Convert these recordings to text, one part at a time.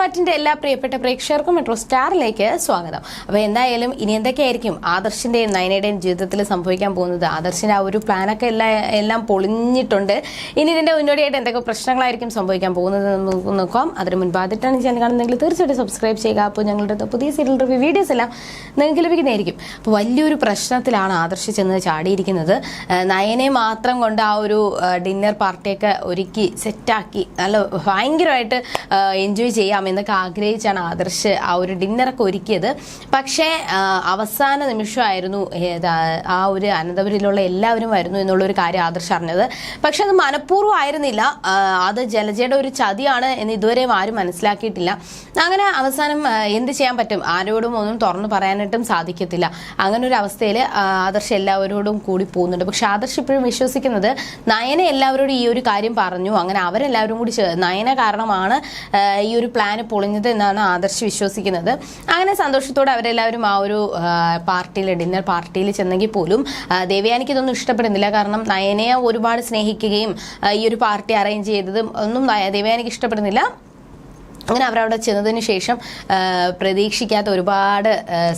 മാറ്റിന്റെ എല്ലാ പ്രിയപ്പെട്ട പ്രേക്ഷകർക്കും മെട്രോ സ്റ്റാറിലേക്ക് സ്വാഗതം. അപ്പോൾ എന്തായാലും ഇനി എന്തൊക്കെയായിരിക്കും ആദർശിന്റെയും നയനയുടെയും ജീവിതത്തിൽ സംഭവിക്കാൻ പോകുന്നത്? ആദർശിന്റെ ആ ഒരു പ്ലാനൊക്കെ എല്ലാ എല്ലാം പൊളിഞ്ഞിട്ടുണ്ട്. ഇനി ഇതിന്റെ മുന്നോടിയായിട്ട് എന്തൊക്കെ പ്രശ്നങ്ങളായിരിക്കും സംഭവിക്കാൻ പോകുന്നത് എന്ന് നോക്കാം അതിന് മുൻപാതിട്ടാണ് ചാനൽ കാണുന്നതെങ്കിൽ തീർച്ചയായിട്ടും സബ്സ്ക്രൈബ് ചെയ്യുക. അപ്പോൾ ഞങ്ങളുടെ പുതിയ സീരിയൽ റിവ്യൂ വീഡിയോസ് എല്ലാം നിങ്ങൾക്ക് ലഭിക്കുന്നതായിരിക്കും. അപ്പോൾ വലിയൊരു പ്രശ്നത്തിലാണ് ആദർശ് ചെന്ന് ചാടിയിരിക്കുന്നത്. നയനെ മാത്രം കൊണ്ട് ആ ഒരു ഡിന്നർ പാർട്ടിയൊക്കെ ഒരുക്കി സെറ്റാക്കി നല്ല ഭയങ്കരമായിട്ട് എൻജോയ് ചെയ്യാം. എന്നൊക്കെ ആഗ്രഹിച്ചാണ് ആദർശ് ആ ഒരു ഡിന്നറൊക്കെ ഒരുക്കിയത്. പക്ഷേ അവസാന നിമിഷമായിരുന്നു ആ ഒരു അനന്തപുരിയിലുള്ള എല്ലാവരും വരുന്നു എന്നുള്ള ഒരു കാര്യം ആദർശ് അറിഞ്ഞത്. പക്ഷെ അത് മനഃപൂർവം ആയിരുന്നില്ല അത് ജലജയുടെ ഒരു ചതിയാണ് എന്ന് ഇതുവരെയും ആരും മനസ്സിലാക്കിയിട്ടില്ല. അങ്ങനെ അവസാനം എന്ത് ചെയ്യാൻ പറ്റും? ആരോടും ഒന്നും തുറന്നു പറയാനായിട്ടും സാധിക്കത്തില്ല. അങ്ങനെ ഒരു അവസ്ഥയിൽ ആദർശ് എല്ലാവരോടും കൂടി പോകുന്നുണ്ട്. പക്ഷെ ആദർശ് ഇപ്പോഴും വിശ്വസിക്കുന്നത് നയന എല്ലാവരോടും ഈ ഒരു കാര്യം പറഞ്ഞു. അങ്ങനെ അവരെല്ലാവരും കൂടി നയന കാരണമാണ് ഈ ഒരു പ്ലാൻ പൊളിഞ്ഞത് എന്നാണ് ആദർശ് വിശ്വസിക്കുന്നത്. അങ്ങനെ സന്തോഷത്തോടെ അവരെല്ലാവരും ആ ഒരു പാർട്ടിയിൽ ഡിന്നർ പാർട്ടിയിൽ ചെന്നെങ്കിൽ പോലും ദേവയാനിക്ക് ഇതൊന്നും ഇഷ്ടപ്പെടുന്നില്ല. കാരണം നയനയെ ഒരുപാട് സ്നേഹിക്കുകയും ഈ ഒരു പാർട്ടി അറേഞ്ച് ചെയ്തതും ഒന്നും ദേവയാനിക്ക് ഇഷ്ടപ്പെടുന്നില്ല. അങ്ങനെ അവരവിടെ ചെന്നതിന് ശേഷം പ്രതീക്ഷിക്കാത്ത ഒരുപാട്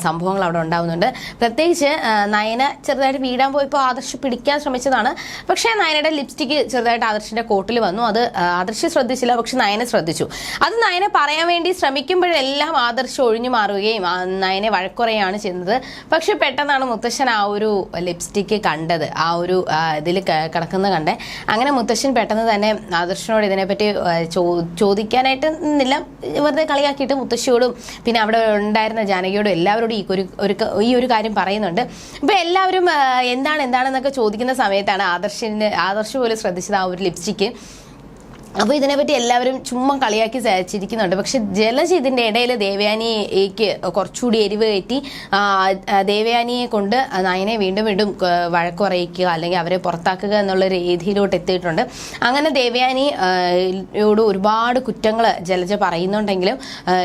സംഭവങ്ങൾ അവിടെ ഉണ്ടാവുന്നുണ്ട്. പ്രത്യേകിച്ച് നയന ചെറുതായിട്ട് വീടാൻ പോയപ്പോൾ ആദർശ് പിടിക്കാൻ ശ്രമിച്ചതാണ്. പക്ഷേ നയനയുടെ ലിപ്സ്റ്റിക്ക് ചെറുതായിട്ട് ആദർശിന്റെ കോട്ടിൽ വന്നു. അത് ആദർശ് ശ്രദ്ധിച്ചില്ല പക്ഷെ നയന ശ്രദ്ധിച്ചു. അത് നയനെ പറയാൻ വേണ്ടി ശ്രമിക്കുമ്പോഴെല്ലാം ആദർശ് ഒഴിഞ്ഞു മാറുകയും നയനെ വഴക്കുറയാണ് ചെയ്യുന്നത്. പക്ഷെ പെട്ടെന്നാണ് മുത്തശ്ശൻ ആ ഒരു ലിപ്സ്റ്റിക്ക് കണ്ടത്. ആ ഒരു ഇതിൽ കിടക്കുന്നത് കണ്ടേ. അങ്ങനെ മുത്തശ്ശൻ പെട്ടെന്ന് തന്നെ ആദർശനോട് ഇതിനെപ്പറ്റി ചോദിക്കാനായിട്ട് നിന്നില്ല. വെറുതെ കളിയാക്കിയിട്ട് മുത്തശ്ശിയോടും പിന്നെ അവിടെ ഉണ്ടായിരുന്ന ജാനകിയോടും എല്ലാവരോടും ഈ ഒരു ഈ ഒരു കാര്യം പറയുന്നുണ്ട്. ഇപ്പൊ എല്ലാവരും എന്താണ് എന്താണെന്നൊക്കെ ചോദിക്കുന്ന സമയത്താണ് ആദർശിന് ആദർശ് പോലും ശ്രദ്ധിച്ചത് ആ ഒരു ലിപ്സ്റ്റിക്ക് അപ്പോൾ ഇതിനെപ്പറ്റി എല്ലാവരും ചുമ്മാ കളിയാക്കി സഹിച്ചിരിക്കുന്നുണ്ട്. ചിരിക്കുന്നുണ്ട് പക്ഷെ ജലജ് ഇതിന്റെ ഇടയിൽ ദേവയാനിക്ക് കുറച്ചുകൂടി എരിവ് കയറ്റി ദേവയാനിയെ കൊണ്ട് നയനെ വീണ്ടും വീണ്ടും വഴക്ക് പറയിക്കുക അല്ലെങ്കിൽ അവരെ പുറത്താക്കുക എന്നുള്ള രീതിയിലോട്ട് എത്തിയിട്ടുണ്ട്. അങ്ങനെ ദേവയാനിയോട് ഒരുപാട് കുറ്റങ്ങൾ ജലജ പറയുന്നുണ്ടെങ്കിലും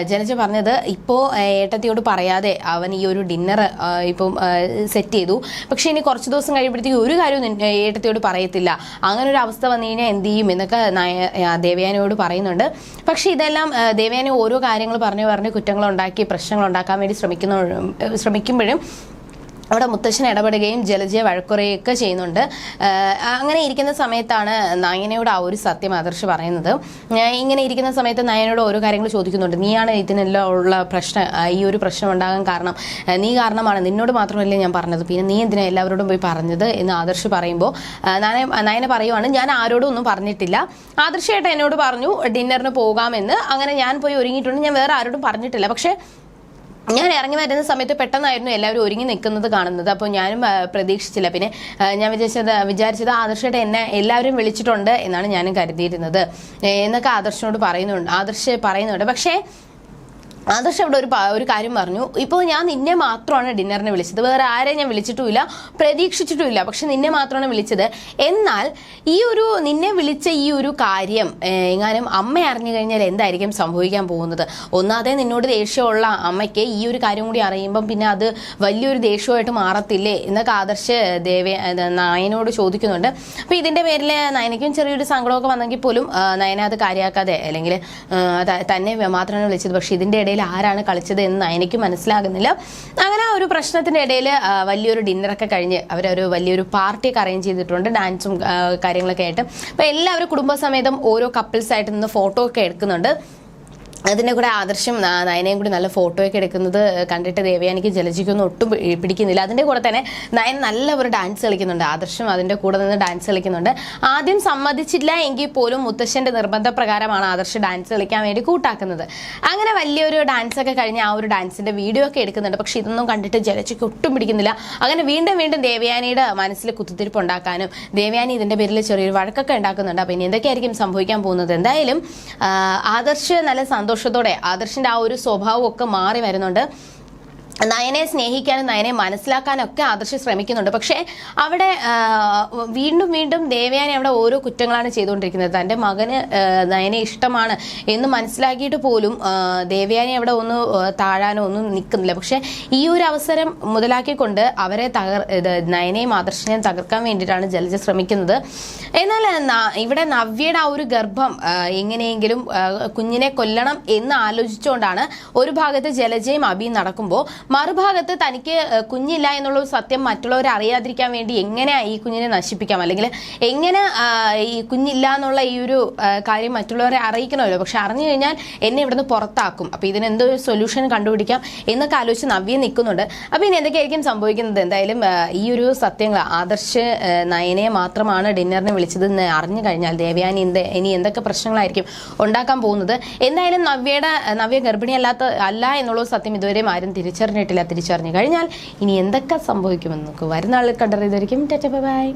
ജലജ പറഞ്ഞത് ഇപ്പോൾ ഏട്ടത്തിയോട് പറയാതെ അവൻ ഈ ഒരു ഡിന്നർ ഇപ്പം സെറ്റ് ചെയ്തു. പക്ഷെ ഇനി കുറച്ച് ദിവസം കഴിയുമ്പോഴത്തേക്കും ഒരു കാര്യവും ഏട്ടത്തിയോട് പറയത്തില്ല. അങ്ങനെ ഒരു അവസ്ഥ വന്നു കഴിഞ്ഞാൽ എന്ത് ചെയ്യും? എന്നൊക്കെ നയ- ദേവയാനിയോട് പറയുന്നുണ്ട്. പക്ഷെ ഇതെല്ലാം ദേവയാനി ഓരോ കാര്യങ്ങൾ പറഞ്ഞു പറഞ്ഞ് കുറ്റങ്ങൾ ഉണ്ടാക്കി പ്രശ്നങ്ങൾ ഉണ്ടാക്കാൻ വേണ്ടി ശ്രമിക്കുന്ന ശ്രമിക്കുമ്പോഴും അവിടെ മുത്തശ്ശൻ ഇടപെടുകയും ജലജയെ വഴക്കുറയൊക്കെ ചെയ്യുന്നുണ്ട്. അങ്ങനെ ഇരിക്കുന്ന സമയത്താണ് നയനയോട് ആ ഒരു സത്യം ആദർശ് പറയുന്നത്. ഇങ്ങനെ ഇരിക്കുന്ന സമയത്ത് നയനോട് ഓരോ കാര്യങ്ങൾ ചോദിക്കുന്നുണ്ട്. നീയാണ് ഇതിനെല്ലാം ഉള്ള പ്രശ്നം ഈ ഒരു പ്രശ്നം ഉണ്ടാകാൻ കാരണം? നീ കാരണമാണ്. നിന്നോട് മാത്രമല്ലേ ഞാൻ പറഞ്ഞത്. പിന്നെ നീ എന്തിനാ എല്ലാവരോടും പോയി പറഞ്ഞത്? എന്ന് ആദർശ് പറയുമ്പോൾ നയന നയന പറയുവാണ് ഞാൻ ആരോടും ഒന്നും പറഞ്ഞിട്ടില്ല. ആദർശയായിട്ട് എന്നോട് പറഞ്ഞു ഡിന്നറിന് പോകാമെന്ന്. അങ്ങനെ ഞാൻ പോയി ഒരുങ്ങിയിട്ടുണ്ട്. ഞാൻ വേറെ ആരോടും പറഞ്ഞിട്ടില്ല. പക്ഷേ ഞാൻ ഇറങ്ങി വരുന്ന സമയത്ത് പെട്ടെന്നായിരുന്നു എല്ലാവരും ഒരുങ്ങി നിൽക്കുന്നത് കാണുന്നത്. അപ്പോൾ ഞാനും പ്രതീക്ഷിച്ചില്ല. പിന്നെ ഞാൻ വിചാരിച്ചത് വിചാരിച്ചത് ആദർശയുടെ എന്നെ എല്ലാവരും വിളിച്ചിട്ടുണ്ട് എന്നാണ് ഞാനും കരുതിയിരുന്നത്. എന്നൊക്കെ ആദർശനോട് പറയുന്നുണ്ട് ആദർശ് പറയുന്നുണ്ട്. പക്ഷേ ആദർശ് അവിടെ ഒരു ഒരു കാര്യം പറഞ്ഞു. ഇപ്പോൾ ഞാൻ നിന്നെ മാത്രമാണ് ഡിന്നറിന് വിളിച്ചത്. വേറെ ആരെയും ഞാൻ വിളിച്ചിട്ടുമില്ല. പ്രതീക്ഷിച്ചിട്ടുമില്ല. പക്ഷെ നിന്നെ മാത്രമാണ് വിളിച്ചത്. എന്നാൽ ഈ ഒരു നിന്നെ വിളിച്ച ഈ ഒരു കാര്യം എങ്ങാനും അമ്മ അറിഞ്ഞു കഴിഞ്ഞാൽ എന്തായിരിക്കും സംഭവിക്കാൻ പോകുന്നത്? ഒന്നാതെ നിന്നോട് ദേഷ്യമുള്ള അമ്മയ്ക്ക് ഈ ഒരു കാര്യം കൂടി അറിയുമ്പം പിന്നെ അത് വലിയൊരു ദേഷ്യമായിട്ട് മാറത്തില്ലേ? എന്നൊക്കെ ആദർശ് ദേവ നായനോട് ചോദിക്കുന്നുണ്ട്. അപ്പോൾ ഇതിന്റെ പേരിൽ നയനയ്ക്കും ചെറിയൊരു സങ്കടമൊക്കെ വന്നെങ്കിൽ പോലും നയന അത് കാര്യമാക്കാതെ അല്ലെങ്കിൽ തന്നെ മാത്രമാണ് വിളിച്ചത്. പക്ഷേ ഇതിന്റെ ഇടയിൽ ആരാണ് കളിച്ചത് എന്ന് എനിക്ക് മനസ്സിലാകുന്നില്ല. അങ്ങനെ ആ ഒരു പ്രശ്നത്തിന്റെ ഇടയിൽ വലിയൊരു ഡിന്നറൊക്കെ കഴിഞ്ഞ് അവരൊരു വലിയൊരു പാർട്ടിയൊക്കെ അറേഞ്ച് ചെയ്തിട്ടുണ്ട് ഡാൻസും കാര്യങ്ങളൊക്കെ ആയിട്ട്. അപ്പോൾ എല്ലാവരും കുടുംബസമേതം ഓരോ കപ്പിൾസ് ആയിട്ട് നിന്ന് ഫോട്ടോ ഒക്കെ എടുക്കുന്നുണ്ട്. അതിന്റെ കൂടെ ആദർശം നയനയും കൂടി നല്ല ഫോട്ടോയൊക്കെ എടുക്കുന്നത് കണ്ടിട്ട് ദേവയാനിക്ക് ജലജിക്കൊന്നും ഒട്ടും പിടിക്കുന്നില്ല. അതിന്റെ കൂടെ തന്നെ നയൻ നല്ല ഒരു ഡാൻസ് കളിക്കുന്നുണ്ട്. ആദർശം അതിന്റെ കൂടെ നിന്ന് ഡാൻസ് കളിക്കുന്നുണ്ട്. ആദ്യം സമ്മതിച്ചില്ല എങ്കിൽ പോലും മുത്തശ്ശന്റെ നിർബന്ധപ്രകാരമാണ് ആദർശം ഡാൻസ് കളിക്കാൻ വേണ്ടി കൂട്ടാക്കുന്നത്. അങ്ങനെ വലിയൊരു ഡാൻസ് ഒക്കെ കഴിഞ്ഞ് ആ ഒരു ഡാൻസിന്റെ വീഡിയോ ഒക്കെ എടുക്കുന്നുണ്ട്. പക്ഷെ ഇതൊന്നും കണ്ടിട്ട് ജലജിക്ക് ഒട്ടും പിടിക്കുന്നില്ല. അങ്ങനെ വീണ്ടും വീണ്ടും ദേവയാനിയുടെ മനസ്സിൽ കുത്തിത്തിരിപ്പ് ഉണ്ടാക്കാനും ദേവയാനി ഇതിന്റെ പേരിൽ ചെറിയൊരു വഴക്കൊക്കെ ഉണ്ടാക്കുന്നുണ്ട്. അപ്പോൾ ഇനി എന്തൊക്കെയായിരിക്കും സംഭവിക്കാൻ പോകുന്നത്? എന്തായാലും ആദർശ് നല്ല സന്തോഷത്തോടെ ആദർശിന്റെ ആ ഒരു സ്വഭാവം ഒക്കെ മാറി വരുന്നുണ്ട്. നയനെ സ്നേഹിക്കാനും നയനെ മനസ്സിലാക്കാനും ഒക്കെ ആദർശ് ശ്രമിക്കുന്നുണ്ട്. പക്ഷേ അവിടെ വീണ്ടും വീണ്ടും ദേവയാനി അവിടെ ഓരോ കുറ്റങ്ങളാണ് ചെയ്തുകൊണ്ടിരിക്കുന്നത്. തന്റെ മകന് നയനെ ഇഷ്ടമാണ് എന്ന് മനസ്സിലാക്കിയിട്ട് പോലും ദേവയാനെ അവിടെ ഒന്ന് താഴാനോ ഒന്നും നിൽക്കുന്നില്ല. പക്ഷേ ഈ ഒരു അവസരം മുതലാക്കിക്കൊണ്ട് അവരെ തകർ നയനെയും ആദർശിനെയും തകർക്കാൻ വേണ്ടിയിട്ടാണ് ജലജ ശ്രമിക്കുന്നത്. എന്നാൽ ഇവിടെ നവ്യയുടെ ആ ഒരു ഗർഭം എങ്ങനെയെങ്കിലും കുഞ്ഞിനെ കൊല്ലണം എന്ന് ആലോചിച്ചുകൊണ്ടാണ് ഒരു ഭാഗത്ത് ജലജയും അബിയും നടക്കുമ്പോൾ മറുഭാഗത്ത് തനിക്ക് കുഞ്ഞില്ല എന്നുള്ള സത്യം മറ്റുള്ളവർ അറിയാതിരിക്കാൻ വേണ്ടി എങ്ങനെ ഈ കുഞ്ഞിനെ നശിപ്പിക്കാം? അല്ലെങ്കിൽ എങ്ങനെ ഈ കുഞ്ഞില്ല എന്നുള്ള ഈ ഒരു കാര്യം മറ്റുള്ളവരെ അറിയിക്കണമല്ലോ? പക്ഷെ അറിഞ്ഞു കഴിഞ്ഞാൽ എന്നെ ഇവിടുന്ന് പുറത്താക്കും. അപ്പൊ ഇതിന് ഒരു സൊല്യൂഷൻ കണ്ടുപിടിക്കാം എന്നൊക്കെ ആലോചിച്ച് നവ്യ നിൽക്കുന്നുണ്ട്. അപ്പൊ ഇനി എന്തൊക്കെയായിരിക്കും സംഭവിക്കുന്നത്? എന്തായാലും ഈ ഒരു സത്യങ്ങൾ ആദർശ് നയനെ മാത്രമാണ് ഡിന്നറിന് വിളിച്ചതെന്ന് അറിഞ്ഞു കഴിഞ്ഞാൽ ദേവയാനി എന്ത് ഇനി എന്തൊക്കെ പ്രശ്നങ്ങളായിരിക്കും ഉണ്ടാക്കാൻ പോകുന്നത്? എന്തായാലും നവ്യയുടെ നവ്യ ഗർഭിണിയല്ലാത്ത അല്ല എന്നുള്ള സത്യം ഇതുവരെയും ആരും തിരിച്ചറിഞ്ഞിട്ടില്ല തിരിച്ചറിഞ്ഞു കഴിഞ്ഞാൽ ഇനി എന്തൊക്കെ സംഭവിക്കുമെന്ന് നമുക്ക് വരുന്ന ആളിൽ കണ്ടറിയതായിരിക്കും ബൈ.